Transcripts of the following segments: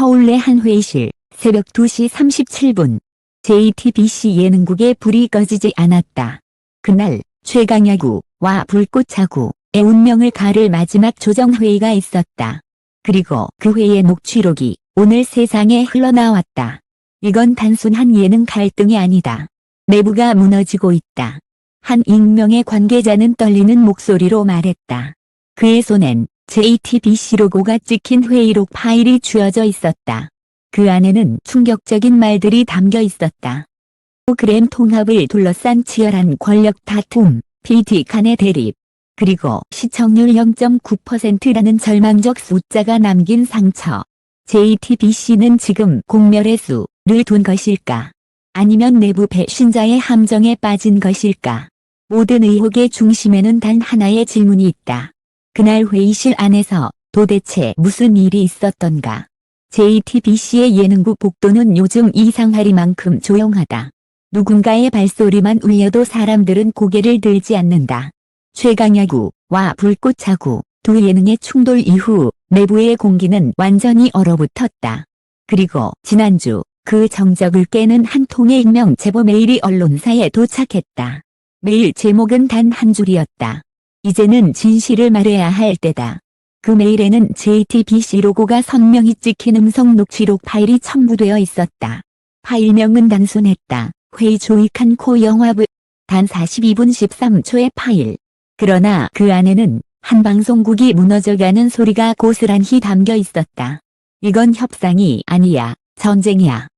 서울 내 한 회의실 새벽 2시 37분 JTBC 예능국에 불이 꺼지지 않았다. 그날 최강야구와 불꽃차구의 운명을 가를 마지막 조정회의가 있었다. 그리고 그 회의의 녹취록이 오늘 세상에 흘러나왔다. 이건 단순한 예능 갈등이 아니다. 내부가 무너지고 있다. 한 익명의 관계자는 떨리는 목소리로 말했다. 그의 손엔 JTBC 로고가 찍힌 회의록 파일이 쥐어져 있었다. 그 안에는 충격적인 말들이 담겨 있었다. 프로그램 통합을 둘러싼 치열한 권력 다툼, PD 간의 대립, 그리고 시청률 0.9%라는 절망적 숫자가 남긴 상처. JTBC는 지금 공멸의 수를 둔 것일까? 아니면 내부 배신자의 함정에 빠진 것일까? 모든 의혹의 중심에는 단 하나의 질문이 있다. 그날 회의실 안에서 도대체 무슨 일이 있었던가? JTBC의 예능국 복도는 요즘 이상하리만큼 조용하다. 누군가의 발소리만 울려도 사람들은 고개를 들지 않는다. 최강야구와 불꽃차구 두 예능의 충돌 이후 내부의 공기는 완전히 얼어붙었다. 그리고 지난주 그 정적을 깨는 한 통의 익명 제보 메일이 언론사에 도착했다. 메일 제목은 단 한 줄이었다. 이제는 진실을 말해야 할 때다. 그 메일에는 JTBC 로고가 선명히 찍힌 음성 녹취록 파일이 첨부되어 있었다. 파일명은 단순했다. 회의 조익한 코 영화부 단 42분 13초의 파일. 그러나 그 안에는 한 방송국이 무너져가는 소리가 고스란히 담겨 있었다. 이건 협상이 아니야, 전쟁이야.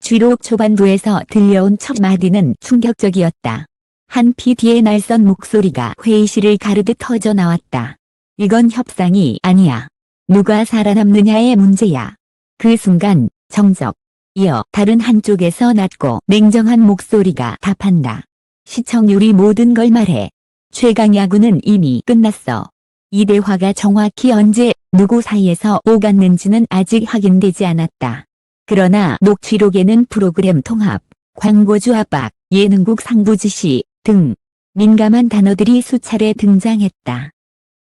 쥐록 초반부에서 들려온 첫 마디는 충격적이었다. 한 PD의 날선 목소리가 회의실을 가르듯 터져 나왔다. 이건 협상이 아니야. 누가 살아남느냐의 문제야. 그 순간 정적. 이어 다른 한쪽에서 낮고 냉정한 목소리가 답한다. 시청률이 모든 걸 말해. 최강 야구는 이미 끝났어. 이 대화가 정확히 언제 누구 사이에서 오갔는지는 아직 확인되지 않았다. 그러나 녹취록에는 프로그램 통합, 광고주 압박, 예능국 상부 지시 등 민감한 단어들이 수차례 등장했다.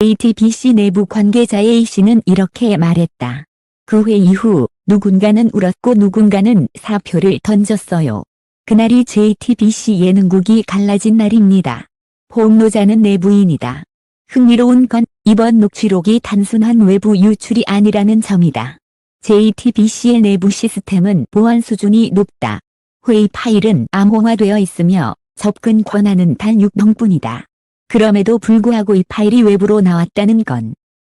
ATBC 내부 관계자 A씨는 이렇게 말했다. 그 회 이후 누군가는 울었고 누군가는 사표를 던졌어요. 그날이 JTBC 예능국이 갈라진 날입니다. 폭로자는 내부인이다. 흥미로운 건 이번 녹취록이 단순한 외부 유출이 아니라는 점이다. JTBC의 내부 시스템은 보안 수준이 높다. 회의 파일은 암호화되어 있으며 접근 권한은 단 6명뿐이다. 그럼에도 불구하고 이 파일이 외부로 나왔다는 건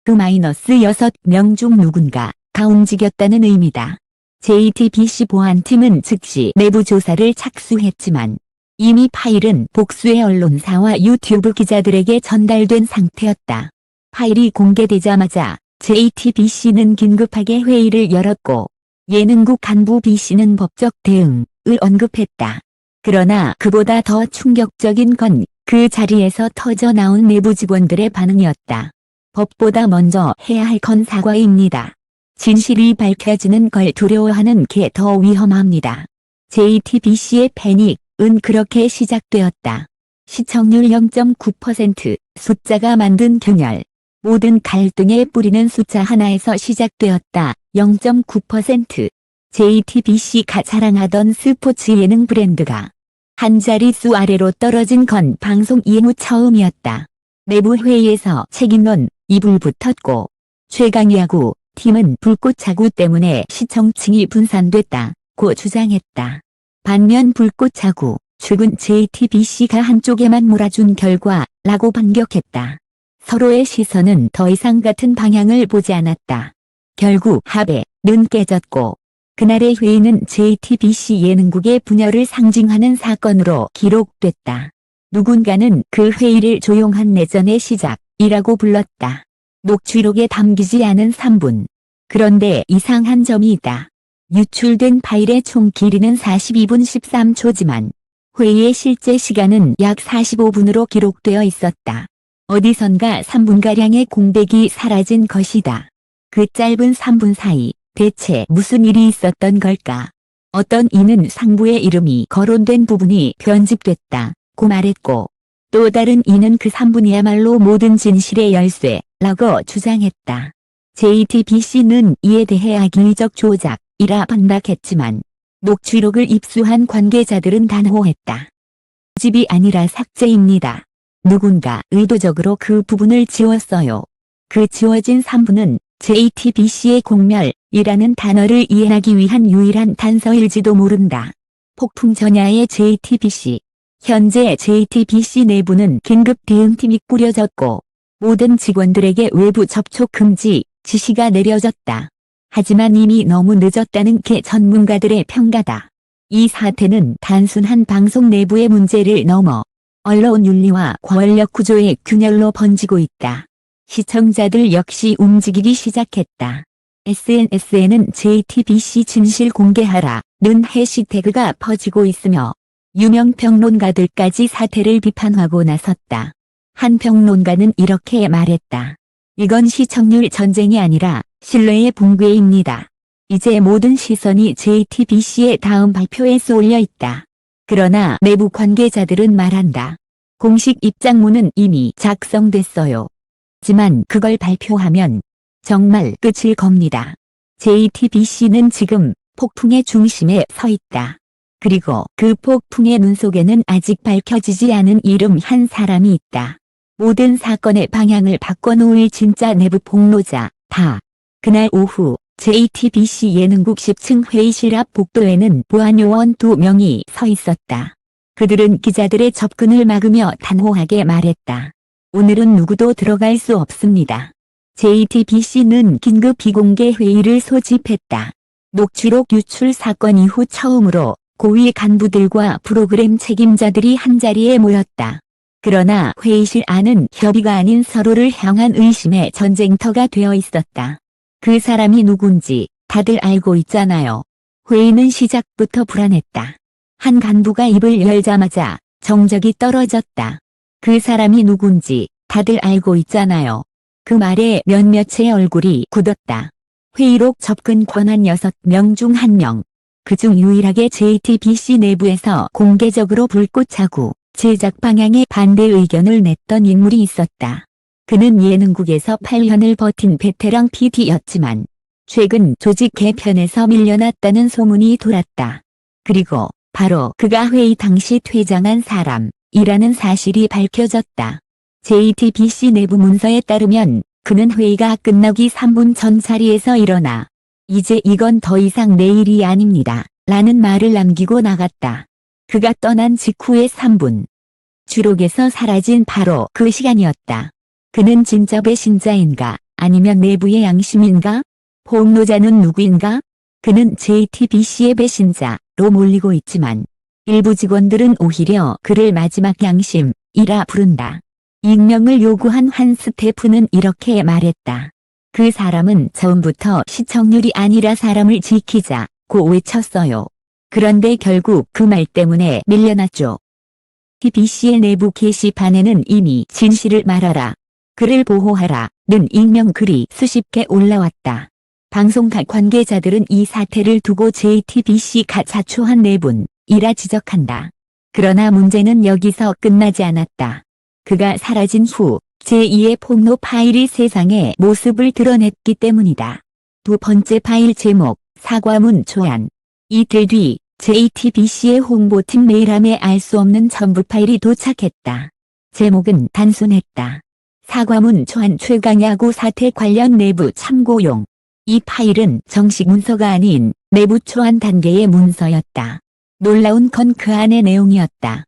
그 마이너스 6명 중 누군가 가 움직였다는 의미다. JTBC 보안팀은 즉시 내부 조사를 착수했지만 이미 파일은 복수의 언론사와 유튜브 기자들에게 전달된 상태였다. 파일이 공개되자마자 JTBC는 긴급하게 회의를 열었고 예능국 간부 B씨는 법적 대응을 언급했다. 그러나 그보다 더 충격적인 건 그 자리에서 터져 나온 내부 직원들의 반응이었다. 법보다 먼저 해야 할 건 사과입니다. 진실이 밝혀지는 걸 두려워하는 게 더 위험합니다. JTBC의 패닉은 그렇게 시작되었다. 시청률 0.9% 숫자가 만든 균열. 모든 갈등의 뿌리는 숫자 하나에서 시작되었다. 0.9% JTBC가 자랑하던 스포츠 예능 브랜드가 한 자릿수 아래로 떨어진 건 방송 이후 처음이었다. 내부 회의에서 책임론 이불 붙었고 최강야구 팀은 불꽃차구 때문에 시청층이 분산됐다 고 주장했다. 반면 불꽃차구 최근 JTBC가 한쪽에만 몰아준 결과 라고 반격했다. 서로의 시선은 더 이상 같은 방향을 보지 않았다. 결국 합의는 깨졌고 그날의 회의는 JTBC 예능국의 분열을 상징하는 사건으로 기록됐다. 누군가는 그 회의를 조용한 내전의 시작이라고 불렀다. 녹취록에 담기지 않은 3분. 그런데 이상한 점이 있다. 유출된 파일의 총 길이는 42분 13초지만 회의의 실제 시간은 약 45분으로 기록되어 있었다. 어디선가 3분가량의 공백이 사라진 것이다. 그 짧은 3분 사이 대체 무슨 일이 있었던 걸까? 어떤 이는 상부의 이름이 거론된 부분이 편집됐다 고 말했고 또 다른 이는 그 3분이야말로 모든 진실의 열쇠 라고 주장했다. JTBC는 이에 대해 악의적 조작이라 반박했지만 녹취록을 입수한 관계자들은 단호했다. 집이 아니라 삭제입니다. 누군가 의도적으로 그 부분을 지웠어요. 그 지워진 3부는 JTBC의 공멸이라는 단어를 이해하기 위한 유일한 단서일지도 모른다. 폭풍 전야의 JTBC 현재 JTBC 내부는 긴급 대응팀이 꾸려졌고 모든 직원들에게 외부 접촉 금지 지시가 내려졌다. 하지만 이미 너무 늦었다는 게 전문가들의 평가다. 이 사태는 단순한 방송 내부의 문제를 넘어 언론 윤리와 권력 구조의 균열로 번지고 있다. 시청자들 역시 움직이기 시작했다. SNS에는 JTBC 진실 공개하라는 해시태그가 퍼지고 있으며 유명 평론가들까지 사태를 비판하고 나섰다. 한 평론가는 이렇게 말했다. 이건 시청률 전쟁이 아니라 신뢰의 붕괴입니다. 이제 모든 시선이 JTBC의 다음 발표에 쏠려 있다. 그러나 내부 관계자들은 말한다. 공식 입장문은 이미 작성됐어요. 하지만 그걸 발표하면 정말 끝일 겁니다. JTBC는 지금 폭풍의 중심에 서 있다. 그리고 그 폭풍의 눈 속에는 아직 밝혀지지 않은 이름 한 사람이 있다. 모든 사건의 방향을 바꿔놓을 진짜 내부 폭로자, 다. 그날 오후 JTBC 예능국 10층 회의실 앞 복도에는 보안요원 두 명이 서 있었다. 그들은 기자들의 접근을 막으며 단호하게 말했다. 오늘은 누구도 들어갈 수 없습니다. JTBC는 긴급 비공개 회의를 소집했다. 녹취록 유출 사건 이후 처음으로 고위 간부들과 프로그램 책임자들이 한자리에 모였다. 그러나 회의실 안은 협의가 아닌 서로를 향한 의심의 전쟁터가 되어 있었다. 그 사람이 누군지 다들 알고 있잖아요. 회의는 시작부터 불안했다. 한 간부가 입을 열자마자 정적이 떨어졌다. 그 사람이 누군지 다들 알고 있잖아요. 그 말에 몇몇의 얼굴이 굳었다. 회의록 접근 권한 6명 중 1명. 그중 유일하게 JTBC 내부에서 공개적으로 불꽃차고 제작 방향에 반대 의견을 냈던 인물이 있었다. 그는 예능국에서 8년을 버틴 베테랑 PD였지만 최근 조직 개편에서 밀려났다는 소문이 돌았다. 그리고 바로 그가 회의 당시 퇴장한 사람 이라는 사실이 밝혀졌다. JTBC 내부 문서에 따르면 그는 회의가 끝나기 3분 전 자리에서 일어나 이제 이건 더 이상 내 일이 아닙니다. 라는 말을 남기고 나갔다. 그가 떠난 직후의 3분. 주록에서 사라진 바로 그 시간이었다. 그는 진짜 배신자인가 아니면 내부의 양심인가? 폭로자는 누구인가? 그는 JTBC의 배신자로 몰리고 있지만 일부 직원들은 오히려 그를 마지막 양심이라 부른다. 익명을 요구한 한 스태프는 이렇게 말했다. 그 사람은 처음부터 시청률이 아니라 사람을 지키자고 외쳤어요. 그런데 결국 그 말 때문에 밀려났죠. TBC의 내부 게시판에는 이미 진실을 말하라. 그를 보호하라 는 익명 글이 수십 개 올라왔다. 방송각 관계자들은 이 사태를 두고 JTBC가 자초한 내분 이라 지적한다. 그러나 문제는 여기서 끝나지 않았다. 그가 사라진 후 제2의 폭로 파일이 세상에 모습을 드러냈기 때문이다. 두 번째 파일 제목 사과문 초안 이틀 뒤 JTBC의 홍보팀 메일함에 알 수 없는 첨부 파일이 도착했다. 제목은 단순했다. 사과문 초안 최강 야구 사태 관련 내부 참고용. 이 파일은 정식 문서가 아닌 내부 초안 단계의 문서였다. 놀라운 건 그 안의 내용이었다.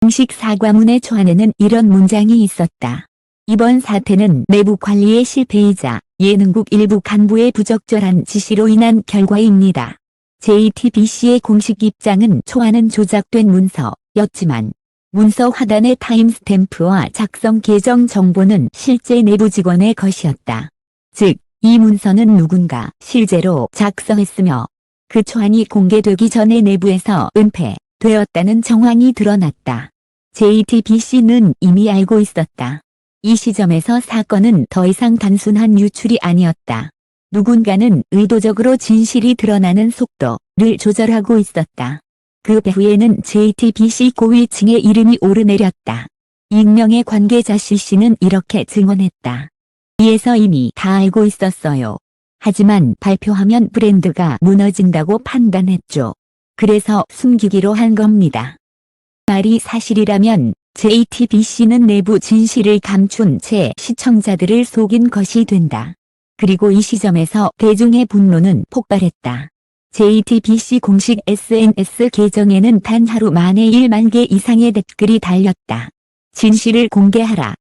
공식 사과문의 초안에는 이런 문장이 있었다. 이번 사태는 내부 관리의 실패이자 예능국 일부 간부의 부적절한 지시로 인한 결과입니다. JTBC의 공식 입장은 초안은 조작된 문서였지만 문서 하단의 타임스탬프와 작성 계정 정보는 실제 내부 직원의 것이었다. 즉, 이 문서는 누군가 실제로 작성했으며 그 초안이 공개되기 전에 내부에서 은폐되었다는 정황이 드러났다. JTBC는 이미 알고 있었다. 이 시점에서 사건은 더 이상 단순한 유출이 아니었다. 누군가는 의도적으로 진실이 드러나는 속도를 조절하고 있었다. 그 배후에는 JTBC 고위층의 이름이 오르내렸다. 익명의 관계자 실씨는 이렇게 증언했다. 이에서 이미 다 알고 있었어요. 하지만 발표하면 브랜드가 무너진다고 판단했죠. 그래서 숨기기로 한 겁니다. 말이 사실이라면 JTBC는 내부 진실을 감춘 채 시청자들을 속인 것이 된다. 그리고 이 시점에서 대중의 분노는 폭발했다. JTBC 공식 SNS 계정에는 단 하루 만에 1만 개 이상의 댓글이 달렸다. 진실을 공개하라.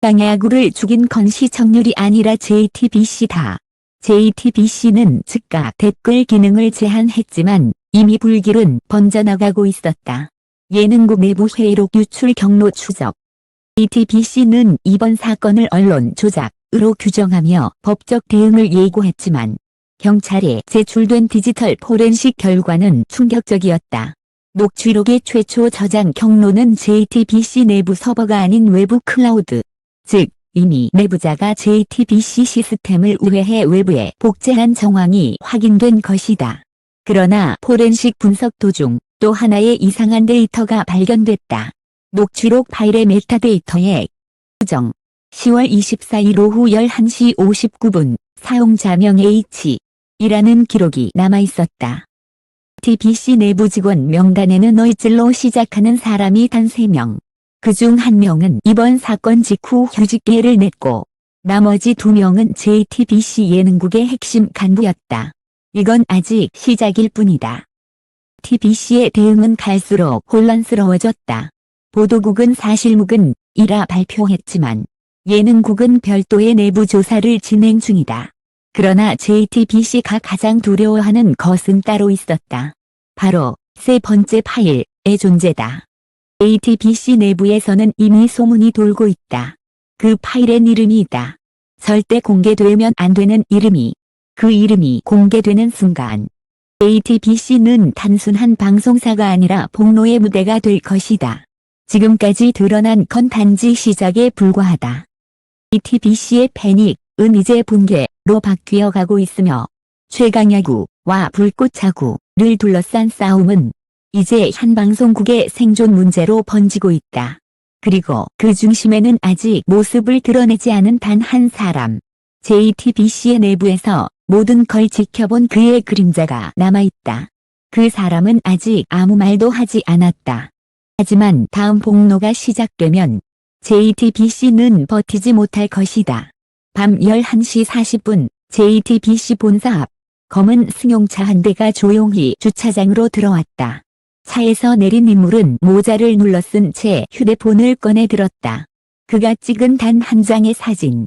땅야구를 죽인 건 시청률이 아니라 JTBC다. JTBC는 즉각 댓글 기능을 제한했지만 이미 불길은 번져나가고 있었다. 예능국 내부 회의록 유출 경로 추적. JTBC는 이번 사건을 언론 조작으로 규정하며 법적 대응을 예고했지만 경찰에 제출된 디지털 포렌식 결과는 충격적이었다. 녹취록의 최초 저장 경로는 JTBC 내부 서버가 아닌 외부 클라우드. 즉, 이미 내부자가 JTBC 시스템을 우회해 외부에 복제한 정황이 확인된 것이다. 그러나 포렌식 분석 도중 또 하나의 이상한 데이터가 발견됐다. 녹취록 파일의 메타데이터에 수정 10월 24일 오후 11시 59분 사용자명 H 이라는 기록이 남아있었다. TBC 내부 직원 명단에는 어이즐로 시작하는 사람이 단 3명. 그중 한 명은 이번 사건 직후 휴직계를 냈고 나머지 두 명은 JTBC 예능국의 핵심 간부였다. 이건 아직 시작일 뿐이다. TBC의 대응은 갈수록 혼란스러워졌다. 보도국은 사실묵은 이라 발표했지만 예능국은 별도의 내부 조사를 진행 중이다. 그러나 JTBC가 가장 두려워하는 것은 따로 있었다. 바로 세 번째 파일의 존재다. JTBC 내부에서는 이미 소문이 돌고 있다. 그 파일엔 이름이 있다. 절대 공개되면 안 되는 이름이. 그 이름이 공개되는 순간 JTBC는 단순한 방송사가 아니라 폭로의 무대가 될 것이다. 지금까지 드러난 건 단지 시작에 불과하다. JTBC의 패닉은 이제 붕괴로 바뀌어 가고 있으며 최강야구와 불꽃차구를 둘러싼 싸움은 이제 한 방송국의 생존 문제로 번지고 있다. 그리고 그 중심에는 아직 모습을 드러내지 않은 단 한 사람. JTBC의 내부에서 모든 걸 지켜본 그의 그림자가 남아있다. 그 사람은 아직 아무 말도 하지 않았다. 하지만 다음 폭로가 시작되면 JTBC는 버티지 못할 것이다. 밤 11시 40분 JTBC 본사 앞 검은 승용차 한 대가 조용히 주차장으로 들어왔다. 차에서 내린 인물은 모자를 눌러 쓴 채 휴대폰을 꺼내 들었다. 그가 찍은 단 한 장의 사진.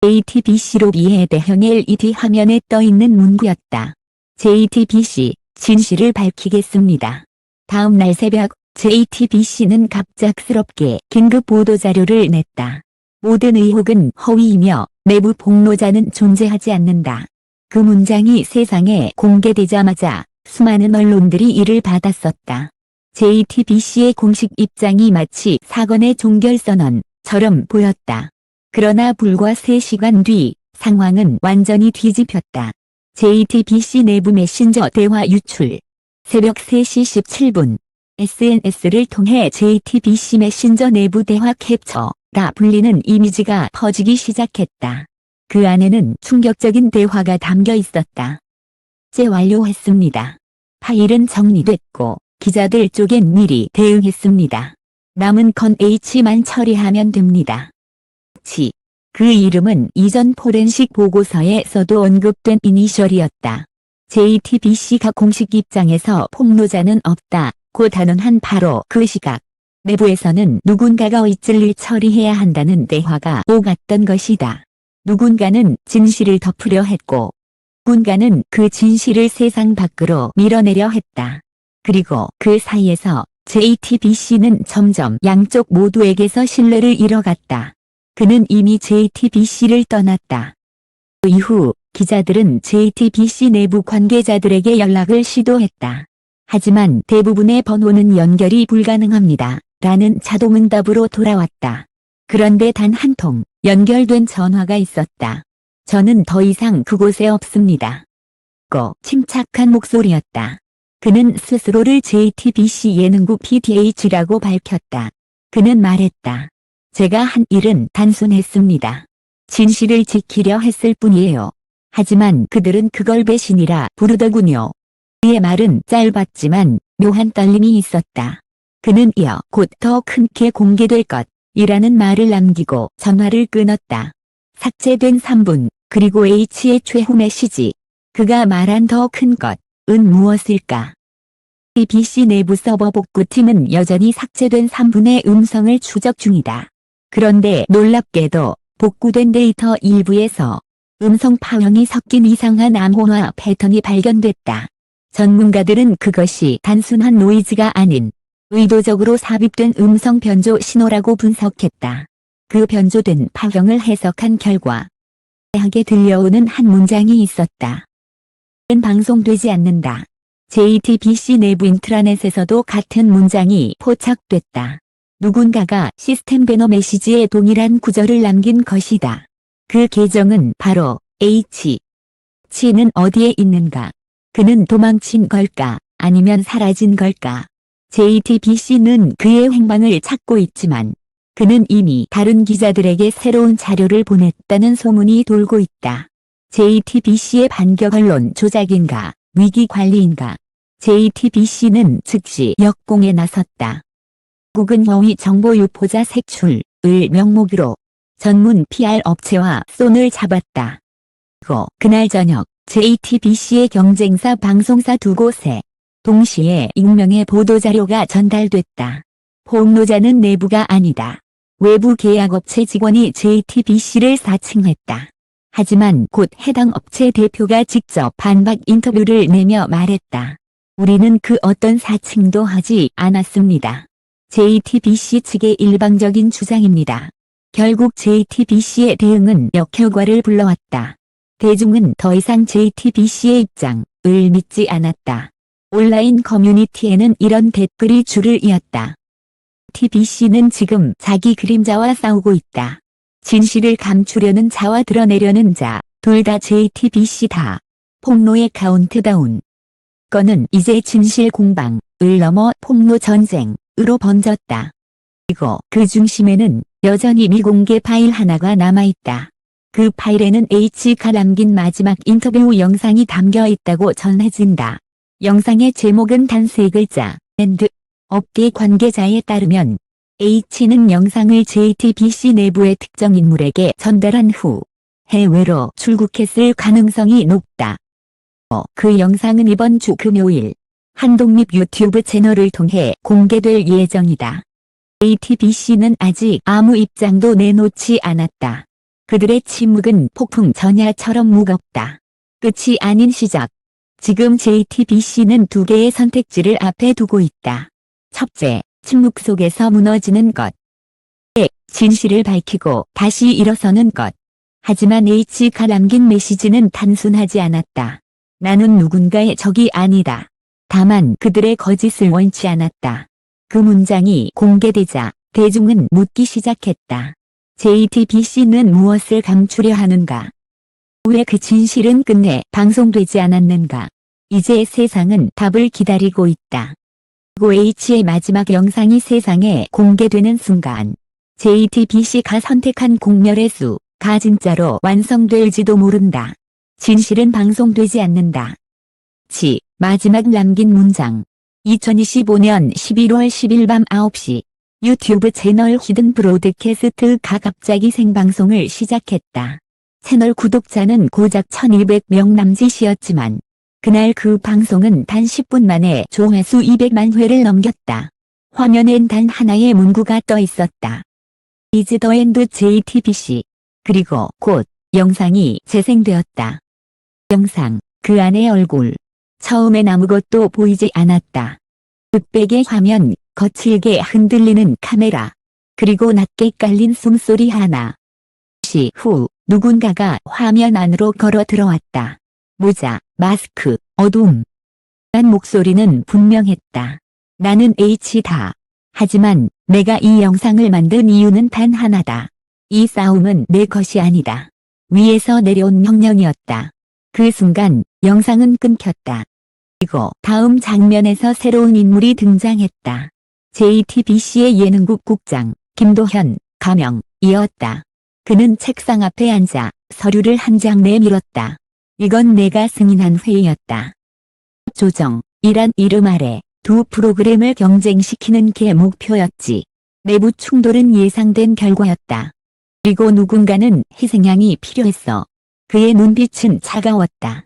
JTBC로 비해 대형 LED 화면에 떠 있는 문구였다. JTBC 진실을 밝히겠습니다. 다음 날 새벽 JTBC는 갑작스럽게 긴급 보도 자료를 냈다. 모든 의혹은 허위이며 내부 폭로자는 존재하지 않는다. 그 문장이 세상에 공개되자마자 수많은 언론들이 이를 받았었다. JTBC의 공식 입장이 마치 사건의 종결선언처럼 보였다. 그러나 불과 3시간 뒤 상황은 완전히 뒤집혔다. JTBC 내부 메신저 대화 유출. 새벽 3시 17분 SNS를 통해 JTBC 메신저 내부 대화 캡처가 불리는 이미지가 퍼지기 시작했다. 그 안에는 충격적인 대화가 담겨 있었다. 제 완료했습니다. 파일은 정리됐고 기자들 쪽엔 미리 대응했습니다. 남은 건 H만 처리하면 됩니다. H. 그 이름은 이전 포렌식 보고서에서도 언급된 이니셜이었다. JTBC가 공식 입장에서 폭로자는 없다. 고 단언한 바로 그 시각. 내부에서는 누군가가 어이즐을 처리해야 한다는 대화가 오갔던 것이다. 누군가는 진실을 덮으려 했고 누 군가는 그 진실을 세상 밖으로 밀어내려 했다. 그리고 그 사이에서 JTBC는 점점 양쪽 모두에게서 신뢰를 잃어갔다. 그는 이미 JTBC를 떠났다. 그 이후 기자들은 JTBC 내부 관계자들에게 연락을 시도했다. 하지만 대부분의 번호는 연결이 불가능합니다. 라는 자동응답으로 돌아왔다. 그런데 단 한 통 연결된 전화가 있었다. 저는 더 이상 그곳에 없습니다. 고 침착한 목소리였다. 그는 스스로를 JTBC 예능국 PDH라고 밝혔다. 그는 말했다. 제가 한 일은 단순했습니다. 진실을 지키려 했을 뿐이에요. 하지만 그들은 그걸 배신이라 부르더군요. 그의 말은 짧았지만 묘한 떨림이 있었다. 그는 이어 곧 더 큰 게 공개될 것 이라는 말을 남기고 전화를 끊었다. 삭제된 3분, 그리고 H의 최후 메시지. 그가 말한 더 큰 것 은 무엇일까? BBC 내부 서버 복구팀은 여전히 삭제된 3분의 음성을 추적 중이다. 그런데 놀랍게도 복구된 데이터 일부에서 음성 파형이 섞인 이상한 암호화 패턴이 발견됐다. 전문가들은 그것이 단순한 노이즈가 아닌 의도적으로 삽입된 음성 변조 신호라고 분석했다. 그 변조된 파형을 해석한 결과 하게 들려오는 한 문장이 있었다. 는 방송되지 않는다. JTBC 내부 인트라넷에서도 같은 문장이 포착됐다. 누군가가 시스템 배너 메시지에 동일한 구절을 남긴 것이다. 그 계정은 바로 H. 치는 어디에 있는가? 그는 도망친 걸까? 아니면 사라진 걸까? JTBC는 그의 행방을 찾고 있지만 그는 이미 다른 기자들에게 새로운 자료를 보냈다는 소문이 돌고 있다. JTBC의 반격 언론 조작인가, 위기 관리인가. JTBC는 즉시 역공에 나섰다. 국은 허위 정보 유포자 색출을 명목으로 전문 PR 업체와 손을 잡았다. 고 그날 저녁 JTBC의 경쟁사 방송사 두 곳에 동시에 익명의 보도자료가 전달됐다. 폭로자는 내부가 아니다. 외부 계약업체 직원이 JTBC를 사칭했다. 하지만 곧 해당 업체 대표가 직접 반박 인터뷰를 내며 말했다. 우리는 그 어떤 사칭도 하지 않았습니다. JTBC 측의 일방적인 주장입니다. 결국 JTBC의 대응은 역효과를 불러왔다. 대중은 더 이상 JTBC의 입장을 믿지 않았다. 온라인 커뮤니티에는 이런 댓글이 줄을 이었다. TBC는 지금 자기 그림자와 싸우고 있다. 진실을 감추려는 자와 드러내려는 자, 둘 다 JTBC다. 폭로의 카운트다운. 건은 이제 진실 공방을 넘어 폭로 전쟁으로 번졌다. 그리고 그 중심에는 여전히 미공개 파일 하나가 남아있다. 그 파일에는 H가 남긴 마지막 인터뷰 후 영상이 담겨 있다고 전해진다. 영상의 제목은 단 세 글자, 앤드. 업계 관계자에 따르면 H는 영상을 JTBC 내부의 특정 인물에게 전달한 후 해외로 출국했을 가능성이 높다. 어, 그 영상은 이번 주 금요일 한독립 유튜브 채널을 통해 공개될 예정이다. JTBC는 아직 아무 입장도 내놓지 않았다. 그들의 침묵은 폭풍 전야처럼 무겁다. 끝이 아닌 시작. 지금 JTBC는 두 개의 선택지를 앞에 두고 있다. 첫째, 침묵 속에서 무너지는 것. 예, 진실을 밝히고 다시 일어서는 것. 하지만 H가 남긴 메시지는 단순하지 않았다. 나는 누군가의 적이 아니다. 다만 그들의 거짓을 원치 않았다. 그 문장이 공개되자 대중은 묻기 시작했다. JTBC는 무엇을 감추려 하는가? 왜 그 진실은 끝내 방송되지 않았는가? 이제 세상은 답을 기다리고 있다. 그리고 H의 마지막 영상이 세상에 공개되는 순간 JTBC가 선택한 공멸의 수가 진짜로 완성될지도 모른다. 진실은 방송되지 않는다. 치, 마지막 남긴 문장. 2025년 11월 10일 밤 9시 유튜브 채널 히든 브로드캐스트가 갑자기 생방송을 시작했다. 채널 구독자는 고작 1200명 남짓이었지만 그날 그 방송은 단 10분 만에 조회수 200만 회를 넘겼다. 화면엔 단 하나의 문구가 떠 있었다. Is the end JTBC. 그리고 곧 영상이 재생되었다. 영상, 그 안의 얼굴. 처음엔 아무것도 보이지 않았다. 흑백의 화면, 거칠게 흔들리는 카메라. 그리고 낮게 깔린 숨소리 하나. 시 후, 누군가가 화면 안으로 걸어 들어왔다. 모자, 마스크, 어둠. 난 목소리는 분명했다. 나는 H다. 하지만 내가 이 영상을 만든 이유는 단 하나다. 이 싸움은 내 것이 아니다. 위에서 내려온 명령이었다. 그 순간 영상은 끊겼다. 그리고 다음 장면에서 새로운 인물이 등장했다. JTBC의 예능국 국장 김도현, 가명 이었다. 그는 책상 앞에 앉아 서류를 한 장 내밀었다. 이건 내가 승인한 회의였다. 조정, 이란 이름 아래 두 프로그램을 경쟁시키는 게 목표였지. 내부 충돌은 예상된 결과였다. 그리고 누군가는 희생양이 필요했어. 그의 눈빛은 차가웠다.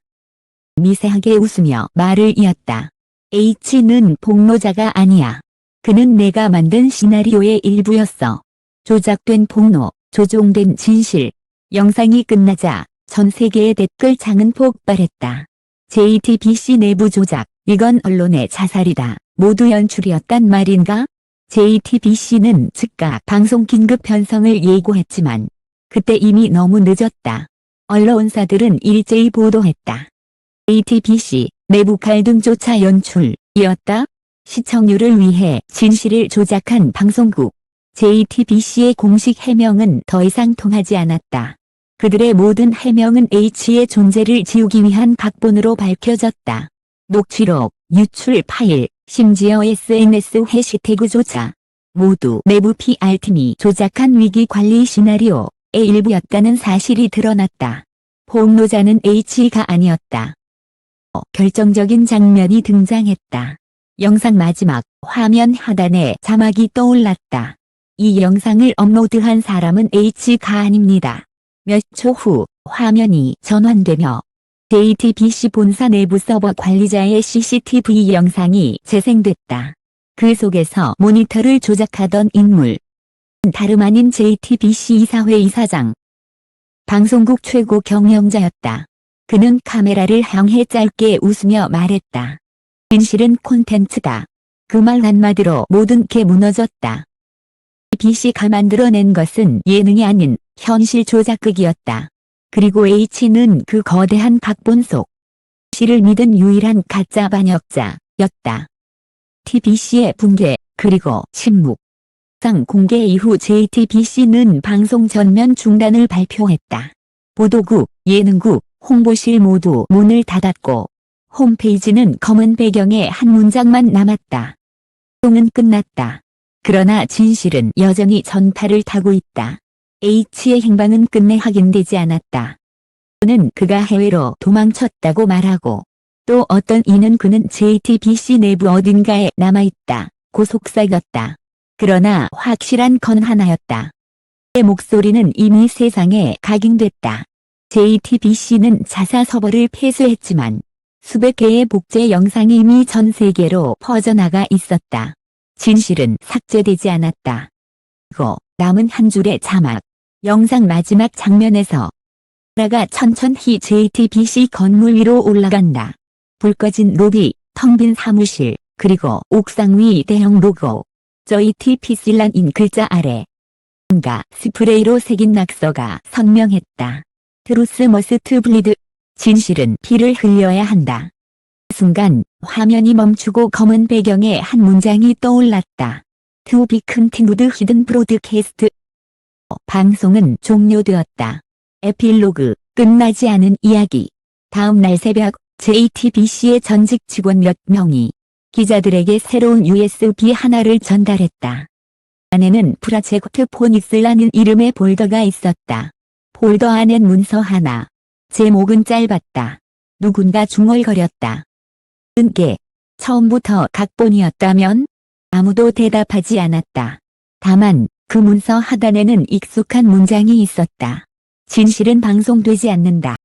미세하게 웃으며 말을 이었다. H는 폭로자가 아니야. 그는 내가 만든 시나리오의 일부였어. 조작된 폭로, 조종된 진실. 영상이 끝나자 전 세계의 댓글창은 폭발했다. JTBC 내부 조작, 이건 언론의 자살이다. 모두 연출이었단 말인가? JTBC는 즉각 방송 긴급 편성을 예고했지만 그때 이미 너무 늦었다. 언론사들은 일제히 보도했다. JTBC 내부 갈등조차 연출이었다. 시청률을 위해 진실을 조작한 방송국 JTBC의 공식 해명은 더 이상 통하지 않았다. 그들의 모든 해명은 H의 존재를 지우기 위한 각본으로 밝혀졌다. 녹취록, 유출 파일, 심지어 SNS 해시태그조차 모두 내부 PR팀이 조작한 위기관리 시나리오의 일부였다는 사실이 드러났다. 폭로자는 H가 아니었다. 어, 결정적인 장면이 등장했다. 영상 마지막 화면 하단에 자막이 떠올랐다. 이 영상을 업로드한 사람은 H가 아닙니다. 몇 초 후 화면이 전환되며 JTBC 본사 내부 서버 관리자의 CCTV 영상이 재생됐다. 그 속에서 모니터를 조작하던 인물. 다름 아닌 JTBC 이사회 이사장. 방송국 최고 경영자였다. 그는 카메라를 향해 짧게 웃으며 말했다. 진실은 콘텐츠다. 그 말 한마디로 모든 게 무너졌다. BC가 만들어낸 것은 예능이 아닌 현실 조작극이었다. 그리고 H는 그 거대한 각본 속 C를 믿은 유일한 가짜 반역자였다. TBC의 붕괴 그리고 침묵 상 공개 이후 JTBC는 방송 전면 중단을 발표했다. 보도국, 예능국, 홍보실 모두 문을 닫았고 홈페이지는 검은 배경에 한 문장만 남았다. 방송은 끝났다. 그러나 진실은 여전히 전파를 타고 있다. H의 행방은 끝내 확인되지 않았다. 는 그가 해외로 도망쳤다고 말하고 또 어떤 이는 그는 JTBC 내부 어딘가에 남아있다. 고 속삭였다. 그러나 확실한 건 하나였다. 그의 목소리는 이미 세상에 각인됐다. JTBC는 자사 서버를 폐쇄했지만 수백 개의 복제 영상이 이미 전 세계로 퍼져나가 있었다. 진실은 삭제되지 않았다. 그리고 남은 한 줄의 자막. 영상 마지막 장면에서 나가 천천히 JTBC 건물 위로 올라간다. 불 꺼진 로비, 텅 빈 사무실, 그리고 옥상 위 대형 로고. JTBC란인 글자 아래. 뭔가 스프레이로 새긴 낙서가 선명했다. 트루스 머스트 블리드. 진실은 피를 흘려야 한다. 순간 화면이 멈추고 검은 배경에 한 문장이 떠올랐다. To be continued hidden broadcast. 방송은 종료되었다. 에필로그, 끝나지 않은 이야기. 다음 날 새벽 JTBC의 전직 직원 몇 명이 기자들에게 새로운 USB 하나를 전달했다. 안에는 프라젝트 포닉스라는 이름의 폴더가 있었다. 폴더 안엔 문서 하나. 제목은 짧았다. 누군가 중얼거렸다. 은게 처음부터 각본이었다면 아무도 대답하지 않았다. 다만 그 문서 하단에는 익숙한 문장이 있었다. 진실은 방송되지 않는다.